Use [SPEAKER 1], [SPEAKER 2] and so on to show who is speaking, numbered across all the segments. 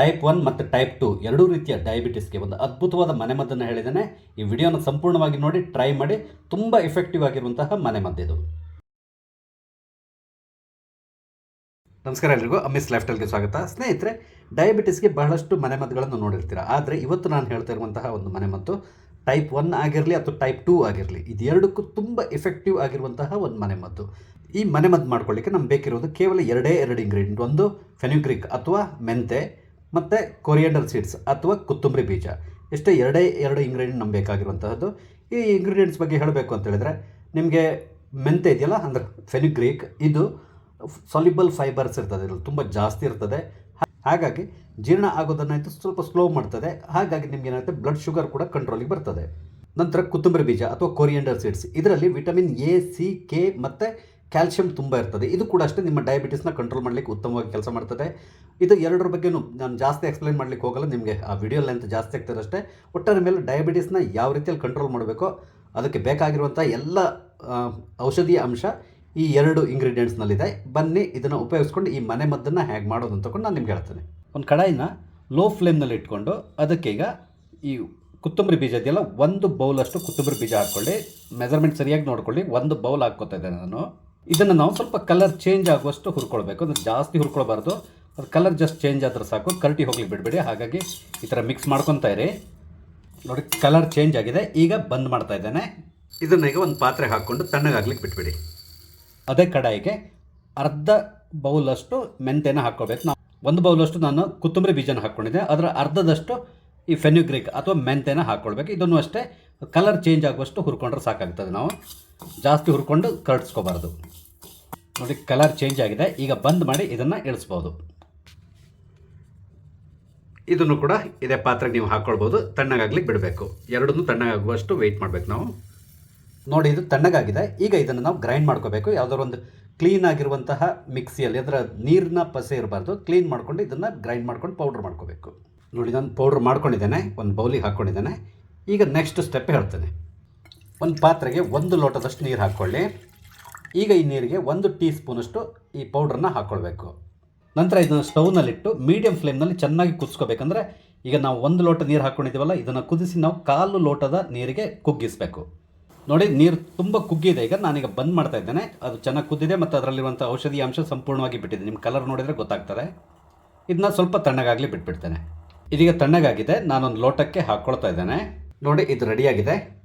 [SPEAKER 1] Type one ಮತ್ತು type two ಎರಡೂ ರೀತಿಯ ಡಯಾಬಿಟಿಸ್ಗೆ ಒಂದು ಅದ್ಭುತವಾದ ಮನೆಮದ್ದನ್ನು ಹೇಳಿದ್ದೇನೆ ಈ ವಿಡಿಯೋನ ಸಂಪೂರ್ಣವಾಗಿ ನೋಡಿ ಟ್ರೈ ಮಾಡಿ. ತುಂಬ ಎಫೆಕ್ಟಿವ್ ಆಗಿರುವಂತಹ ಮನೆಮದ್ದಿದು ನಮಸ್ಕಾರ ಎಲ್ರಿಗೂ. ಅಮಿಸ್ ಲೈಫ್ ಸ್ವಾಗತ. ಸ್ನೇಹಿತರೆ ಡಯಾಬಿಟಿಸ್ಗೆ ಬಹಳಷ್ಟು ಮನೆಮದ್ದುಗಳನ್ನು ನೋಡಿರ್ತೀರ. ಆದರೆ ಇವತ್ತು ನಾನು ಹೇಳ್ತಾ ಇರುವಂತಹ ಒಂದು ಮನೆಮದ್ದು ಟೈಪ್ ಒನ್ ಆಗಿರಲಿ ಅಥವಾ ಟೈಪ್ ಟೂ ಆಗಿರಲಿ ಇದೆರಡಕ್ಕೂ ತುಂಬ ಎಫೆಕ್ಟಿವ್ ಆಗಿರುವಂತಹ ಒಂದು ಮನೆಮದ್ದು. ಈ ಮನೆಮದ್ದು ಮಾಡ್ಕೊಳ್ಳಿಕ್ಕೆ ನಮ್ಗೆ ಬೇಕಿರೋದು ಕೇವಲ ಎರಡೇ ಎರಡು ಇಂಗ್ರೀಡಿಯೆಂಟ್ ಒಂದು ಫೆನ್ಯೂಕ್ರಿಕ್ ಅಥವಾ ಮೆಂತೆ ಮತ್ತು ಕೊರಿಯಂಡರ್ ಸೀಡ್ಸ್ ಅಥವಾ ಕೊತ್ತಂಬರಿ ಬೀಜ. ಇಷ್ಟೇ ಎರಡೇ, ಎರಡು ಇಂಗ್ರೀಡಿಯೆಂಟ್ ನಮ್ಗೆ ಬೇಕಾಗಿರುವಂತಹದ್ದು ಈ ಇಂಗ್ರೀಡಿಯೆಂಟ್ಸ್ ಬಗ್ಗೆ ಹೇಳಬೇಕು ಅಂತ ಹೇಳಿದ್ರೆ, ನಿಮಗೆ ಮೆಂತೆ ಇದೆಯಲ್ಲ, ಅಂದರೆ ಫೆನಿಗ್ರೀಕ್ ಇದು ಸಾಲಿಬಲ್ ಫೈಬರ್ಸ್ ಇರ್ತದೆ ಇದು ತುಂಬ ಜಾಸ್ತಿ ಇರ್ತದೆ. ಹಾಗಾಗಿ ಜೀರ್ಣ ಆಗೋದನ್ನಾಯ್ತು ಸ್ವಲ್ಪ ಸ್ಲೋ ಮಾಡ್ತದೆ. ಹಾಗಾಗಿ ನಿಮ್ಗೆ ಏನಾಗುತ್ತೆ ಬ್ಲಡ್ ಶುಗರ್ ಕೂಡ ಕಂಟ್ರೋಲಿಗೆ ಬರ್ತದೆ. ನಂತರ ಕೊತ್ತಂಬರಿ ಬೀಜ ಅಥವಾ ಕೊರಿಯಂಡರ್ ಸೀಡ್ಸ್ ಇದರಲ್ಲಿ ವಿಟಮಿನ್ ಎ ಸಿ ಕೆ ಮತ್ತು ಕ್ಯಾಲ್ಶಿಯಂ ತುಂಬ ಇರ್ತದೆ. ಇದು ಕೂಡ ಅಷ್ಟೇ ನಿಮ್ಮ ಡಯಾಬಿಟಿಸ್ನ ಕಂಟ್ರೋಲ್ ಮಾಡಲಿಕ್ಕೆ ಉತ್ತಮವಾಗಿ ಕೆಲಸ ಮಾಡ್ತದೆ. ಇದು ಎರಡರ ಬಗ್ಗೆನೂ ನಾನು ಜಾಸ್ತಿ ಎಕ್ಸ್ಪ್ಲೈನ್ ಮಾಡಲಿಕ್ಕೆ ಹೋಗಲ್ಲ. ನಿಮಗೆ ಆ ವಿಡಿಯೋ ಲೆಂತ್ ಜಾಸ್ತಿ ಆಗ್ತದೆ ಅಷ್ಟೇ. ಒಟ್ಟಾರೆ ಮೇಲೆ ಡಯಾಬಿಟಿಸ್ನ ಯಾವ ರೀತಿಯಲ್ಲಿ ಕಂಟ್ರೋಲ್ ಮಾಡಬೇಕೋ ಅದಕ್ಕೆ ಬೇಕಾಗಿರುವಂಥ ಎಲ್ಲ ಔಷಧೀಯ ಅಂಶ ಈ ಎರಡು ಇಂಗ್ರೀಡಿಯೆಂಟ್ಸ್ನಲ್ಲಿದೆ ಬನ್ನಿ, ಇದನ್ನು ಉಪಯೋಗಿಸ್ಕೊಂಡು ಈ ಮನೆ ಮದ್ದನ್ನು ಹೇಗೆ ಮಾಡೋದು ಅಂತಕೊಂಡು ನಾನು ನಿಮ್ಗೆ ಹೇಳ್ತೇನೆ. ಒಂದು ಕಡಾಯಿನ ಲೋ ಫ್ಲೇಮ್ನಲ್ಲಿ ಇಟ್ಕೊಂಡು ಅದಕ್ಕೆ ಈಗ ಈ ಕೊತ್ತಂಬರಿ ಬೀಜ ಇದೆಯಲ್ಲ, ಒಂದು ಬೌಲಷ್ಟು ಕೊತ್ತಂಬರಿ ಬೀಜ ಹಾಕ್ಕೊಳ್ಳಿ. ಮೆಜರ್ಮೆಂಟ್ ಸರಿಯಾಗಿ ನೋಡ್ಕೊಳ್ಳಿ. ಒಂದು ಬೌಲ್ ಹಾಕ್ಕೋತಾ ಇದ್ದೆ ನಾನು. ಇದನ್ನು ನಾವು ಸ್ವಲ್ಪ ಕಲರ್ ಚೇಂಜ್ ಆಗುವಷ್ಟು ಹುರ್ಕೊಳ್ಬೇಕು. ಅಂದರೆ ಜಾಸ್ತಿ ಹುರ್ಕೊಳ್ಬಾರ್ದು. ಅದು ಕಲರ್ ಜಸ್ಟ್ ಚೇಂಜ್ ಆದರೆ ಸಾಕು. ಕರ್ಟಿ ಹೋಗ್ಲಿಕ್ಕೆ ಬಿಡಬೇಡಿ. ಹಾಗಾಗಿ ಈ ಥರ ಮಿಕ್ಸ್ ಮಾಡ್ಕೊತಾ ಇರಿ. ನೋಡಿ ಕಲರ್ ಚೇಂಜ್ ಆಗಿದೆ. ಈಗ ಬಂದ್ ಮಾಡ್ತಾ ಇದ್ದೇನೆ. ಇದನ್ನ ಈಗ ಒಂದು ಪಾತ್ರೆ ಹಾಕ್ಕೊಂಡು ತಣ್ಣಗಾಗ್ಲಿಕ್ಕೆ ಬಿಟ್ಬಿಡಿ. ಅದೇ ಕಡಾಯಿಗೆ ಅರ್ಧ ಬೌಲಷ್ಟು ಮೆಂತೆನ ಹಾಕ್ಕೋಬೇಕು ನಾವು ಒಂದು ಬೌಲಷ್ಟು ನಾನು ಕೊತ್ತಂಬರಿ ಬೀಜನ ಹಾಕ್ಕೊಂಡಿದ್ದೆ. ಅದರ ಅರ್ಧದಷ್ಟು ಈ ಫೆನ್ಯುಗ್ರಿಕ್ ಅಥವಾ ಮೆಂತೆನ ಹಾಕ್ಕೊಳ್ಬೇಕು. ಇದನ್ನು ಅಷ್ಟೇ ಕಲರ್ ಚೇಂಜ್ ಆಗುವಷ್ಟು ಹುರ್ಕೊಂಡ್ರೆ ಸಾಕಾಗ್ತದೆ. ನಾವು ಜಾಸ್ತಿ ಹುರ್ಕೊಂಡು ಕರಡಿಸ್ಕೋಬಾರ್ದು. ನೋಡಿ ಕಲರ್ ಚೇಂಜ್ ಆಗಿದೆ. ಈಗ ಬಂದ್ ಮಾಡಿ ಇದನ್ನು ಇಳಿಸ್ಬೋದು. ಇದನ್ನು ಕೂಡ ಇದೇ ಪಾತ್ರೆಗೆ ನೀವು ಹಾಕ್ಕೊಳ್ಬೋದು ತಣ್ಣಗಾಗ್ಲಿಕ್ಕೆ ಬಿಡಬೇಕು. ಎರಡನ್ನೂ ತಣ್ಣಗಾಗುವಷ್ಟು ವೆಯ್ಟ್ ಮಾಡಬೇಕು ನಾವು. ನೋಡಿ, ಇದು ತಣ್ಣಗಾಗಿದೆ. ಈಗ ಇದನ್ನು ನಾವು ಗ್ರೈಂಡ್ ಮಾಡ್ಕೋಬೇಕು. ಯಾವುದಾದ್ರು ಒಂದು ಕ್ಲೀನ್ ಆಗಿರುವಂತಹ ಮಿಕ್ಸಿಯಲ್ಲಿ, ಅದರ ನೀರಿನ ಪಸೆ ಇರಬಾರ್ದು. ಕ್ಲೀನ್ ಮಾಡ್ಕೊಂಡು ಇದನ್ನು ಗ್ರೈಂಡ್ ಮಾಡ್ಕೊಂಡು ಪೌಡ್ರ್ ಮಾಡ್ಕೋಬೇಕು. ನೋಡಿ, ನಾನು ಪೌಡ್ರ್ ಮಾಡ್ಕೊಂಡಿದ್ದೇನೆ. ಒಂದು ಬೌಲಿಗೆ ಹಾಕ್ಕೊಂಡಿದ್ದೇನೆ ಈಗ ನೆಕ್ಸ್ಟ್ ಸ್ಟೆಪ್ ಹೇಳ್ತೇನೆ. ಒಂದು ಪಾತ್ರೆಗೆ ಒಂದು ಲೋಟದಷ್ಟು ನೀರು ಹಾಕ್ಕೊಳ್ಳಿ. ಈಗ ಈ ನೀರಿಗೆ ಒಂದು ಟೀ ಸ್ಪೂನಷ್ಟು ಈ ಪೌಡ್ರನ್ನ ಹಾಕ್ಕೊಳ್ಬೇಕು ನಂತರ ಇದನ್ನು ಸ್ಟೌವ್ನಲ್ಲಿಟ್ಟು ಮೀಡಿಯಂ ಫ್ಲೇಮ್ನಲ್ಲಿ ಚೆನ್ನಾಗಿ ಕುದಿಸ್ಕೋಬೇಕಂದ್ರೆ ಈಗ ನಾವು ಒಂದು ಲೋಟ ನೀರು ಹಾಕ್ಕೊಂಡಿದ್ದೀವಲ್ಲ ಇದನ್ನು ಕುದಿಸಿ ನಾವು ಕಾಲು ಲೋಟದ ನೀರಿಗೆ ಕುಗ್ಗಿಸಬೇಕು. ನೋಡಿ, ನೀರು ತುಂಬ ಕುಗ್ಗಿದೆ. ಈಗ ನಾನೀಗ ಬಂದ್ ಮಾಡ್ತಾ ಇದ್ದೇನೆ. ಅದು ಚೆನ್ನಾಗಿ ಕುದ್ದಿದೆ ಮತ್ತು ಅದರಲ್ಲಿರುವಂಥ ಔಷಧಿ ಅಂಶ ಸಂಪೂರ್ಣವಾಗಿ ಬಿಟ್ಟಿದೆ. ನಿಮ್ಮ ಕಲರ್ ನೋಡಿದರೆ ಗೊತ್ತಾಗ್ತಾರೆ ಇದನ್ನ ಸ್ವಲ್ಪ ತಣ್ಣಗಾಗಲಿ ಬಿಟ್ಬಿಡ್ತೇನೆ. ಇದೀಗ ತಣ್ಣಗಾಗಿದೆ. ನಾನೊಂದು ಲೋಟಕ್ಕೆ ಹಾಕ್ಕೊಳ್ತಾ ಇದ್ದೇನೆ. ನೋಡಿ, ಇದು ರೆಡಿಯಾಗಿದೆ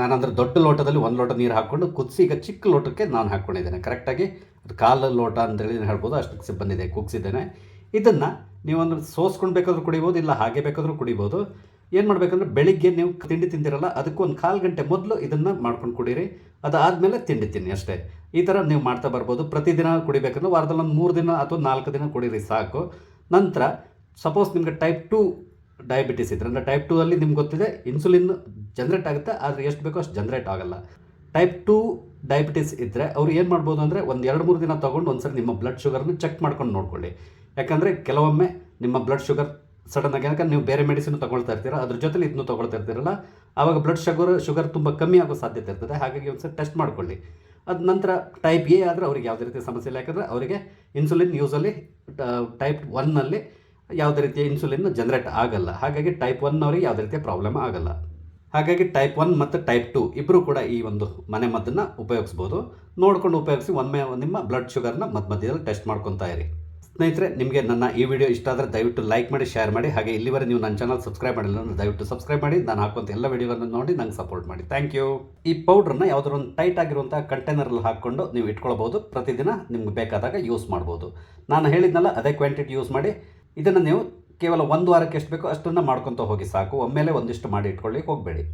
[SPEAKER 1] ನಾನಂದ್ರೆ ದೊಡ್ಡ ಲೋಟದಲ್ಲಿ ಒಂದು ಲೋಟ ನೀರು ಹಾಕ್ಕೊಂಡು ಕುದಿಸಿ ಈಗ ಚಿಕ್ಕ ಲೋಟಕ್ಕೆ ನಾನು ಹಾಕ್ಕೊಂಡಿದ್ದೇನೆ ಕರೆಕ್ಟಾಗಿ ಅದು ಕಾಲು ಲೋಟ ಅಂತೇಳಿ ಹೇಳ್ಬೋದು, ಅಷ್ಟಕ್ಕೆ ಬಂದಿದೆ ಕುಗ್ಸಿದ್ದೇನೆ. ಇದನ್ನು ನೀವೊಂದು ಸೋಸ್ಕೊಂಡು ಬೇಕಾದರೂ ಕುಡಿಬೋದು, ಇಲ್ಲ ಹಾಗೆ ಬೇಕಾದರೂ ಕುಡಿಬೋದು. ಏನು ಮಾಡಬೇಕಂದ್ರೆ ಬೆಳಿಗ್ಗೆ ನೀವು ತಿಂಡಿ ತಿಂದಿರಲ್ಲ, ಅದಕ್ಕೂ ಒಂದು ಕಾಲು ಗಂಟೆ ಮೊದಲು ಇದನ್ನು ಮಾಡ್ಕೊಂಡು ಕುಡೀರಿ. ಅದಾದಮೇಲೆ ತಿಂಡಿ ತಿನ್ನಿ ಅಷ್ಟೇ. ಈ ಥರ ನೀವು ಮಾಡ್ತಾ ಬರ್ಬೋದು. ಪ್ರತಿದಿನ ಕುಡಿಬೇಕಂದ್ರೆ ವಾರದಲ್ಲಿ ಒಂದು ಮೂರು ದಿನ ಅಥವಾ ನಾಲ್ಕು ದಿನ ಕುಡೀರಿ ಸಾಕು. ನಂತರ ಸಪೋಸ್ ನಿಮಗೆ ಟೈಪ್ ಟು ಡಯಾಬಿಟಿಸ್ ಇದ್ರೆ. ಅಂದರೆ ಟೈಪ್ ಟೂ ಅಲ್ಲಿ ನಿಮ್ಗೆ ಗೊತ್ತಿದೆ ಇನ್ಸುಲಿನ್ ಜನ್ರೇಟ್ ಆಗುತ್ತೆ, ಆದರೆ ಎಷ್ಟು ಬೇಕೋ ಅಷ್ಟು ಜನ್ರೇಟ್ ಆಗಲ್ಲ. ಟೈಪ್ ಟೂ ಡಯಾಬಿಟಿಸ್ ಇದ್ದರೆ ಅವ್ರು ಏನು ಮಾಡ್ಬೋದು ಅಂದರೆ ಒಂದು ಎರಡು ಮೂರು ದಿನ ತೊಗೊಂಡು ಒಂದ್ಸರಿ ನಿಮ್ಮ ಬ್ಲಡ್ ಶುಗರ್ನ ಚೆಕ್ ಮಾಡ್ಕೊಂಡು ನೋಡ್ಕೊಳ್ಳಿ. ಯಾಕಂದರೆ ಕೆಲವೊಮ್ಮೆ ನಿಮ್ಮ ಬ್ಲಡ್ ಶುಗರ್ ಸಡನ್ ಆಗಿ, ಯಾಕಂದ್ರೆ ನೀವು ಬೇರೆ ಮೆಡಿಸಿನ್ ತೊಗೊಳ್ತಾ ಇರ್ತೀರ, ಅದ್ರ ಜೊತೆಲಿ ಇದನ್ನು ತೊಗೊಳ್ತಾ ಇರ್ತೀರಲ್ಲ ಆವಾಗ ಬ್ಲಡ್ ಶುಗರ್ ಶುಗರ್ ತುಂಬ ಕಮ್ಮಿ ಆಗೋ ಸಾಧ್ಯತೆ ಇರ್ತದೆ. ಹಾಗಾಗಿ ಒಂದ್ಸರಿ ಟೆಸ್ಟ್ ಮಾಡ್ಕೊಳ್ಳಿ. ಅದ ನಂತರ ಟೈಪ್ ಎ ಆದರೆ ಅವ್ರಿಗೆ ಯಾವುದೇ ರೀತಿ ಸಮಸ್ಯೆ ಇಲ್ಲ. ಯಾಕಂದರೆ ಅವರಿಗೆ ಇನ್ಸುಲಿನ್ ಯೂಸಲ್ಲಿ ಟೈಪ್ ಒನ್ನಲ್ಲಿ ಯಾವುದೇ ರೀತಿಯ ಇನ್ಸುಲಿನ್ ಜನರೇಟ್ ಆಗಲ್ಲ. ಹಾಗಾಗಿ ಟೈಪ್ ಒನ್ ಅವರಿಗೆ ಯಾವುದೇ ರೀತಿಯ ಪ್ರಾಬ್ಲಮ್ ಆಗಲ್ಲ. ಹಾಗಾಗಿ ಟೈಪ್ ಒನ್ ಮತ್ತು ಟೈಪ್ ಟು ಇಬ್ಬರು ಕೂಡ ಈ ಒಂದು ಮನೆ ಮದ್ದನ್ನು ಉಪಯೋಗಿಸ್ಬೋದು. ನೋಡ್ಕೊಂಡು ಉಪಯೋಗಿಸಿ ಒಮ್ಮೆ ನಿಮ್ಮ ಬ್ಲಡ್ ಶುಗರ್ನ ಮಧ್ಯ ಮಧ್ಯದಲ್ಲಿ ಟೆಸ್ಟ್ ಮಾಡ್ಕೊತಾ ಇರಿ. ಸ್ನೇಹಿತರೆ, ನಿಮಗೆ ನನ್ನ ಈ ವಿಡಿಯೋ ಇಷ್ಟ ಆದರೆ ದಯವಿಟ್ಟು ಲೈಕ್ ಮಾಡಿ ಶೇರ್ ಮಾಡಿ. ಹಾಗೆ ಇಲ್ಲಿವರೆ ನೀವು ನನ್ನ ಚಾನಲ್ ಸಬ್ಸ್ಕ್ರೈಬ್ ಮಾಡಿಲ್ಲ ಅಂದರೆ ದಯವಿಟ್ಟು ಸಬ್ಸ್ಕ್ರೈಬ್ ಮಾಡಿ. ನಾನು ಹಾಕುವಂಥ ಎಲ್ಲ ವಿಡಿಯೋಗಳನ್ನು ನೋಡಿ ನಂಗೆ ಸಪೋರ್ಟ್ ಮಾಡಿ. ಥ್ಯಾಂಕ್ ಯು ಈ ಪೌಡ್ರನ್ನ ಯಾವುದಾದ್ರು ಒಂದು ಟೈಟ್ ಆಗಿರುವಂಥ ಕಂಟೈನರಲ್ಲಿ ಹಾಕ್ಕೊಂಡು ನೀವು ಇಟ್ಕೊಳ್ಬೋದು. ಪ್ರತಿದಿನ ನಿಮ್ಗೆ ಬೇಕಾದಾಗ ಯೂಸ್ ಮಾಡ್ಬೋದು. ನಾನು ಹೇಳಿದ್ನಲ್ಲ, ಅದೇ ಕ್ವಾಂಟಿಟಿ ಯೂಸ್ ಮಾಡಿ. ಇದನ್ನು ನೀವು ಕೇವಲ ಒಂದು ವಾರಕ್ಕೆ ಎಷ್ಟು ಬೇಕೋ ಅಷ್ಟನ್ನು ಮಾಡ್ಕೊತ ಹೋಗಿ ಸಾಕು. ಒಮ್ಮೆಲೆ ಒಂದಿಷ್ಟು ಮಾಡಿ ಇಟ್ಕೊಳ್ಳಿಕ್ಕೆ ಹೋಗಬೇಡಿ.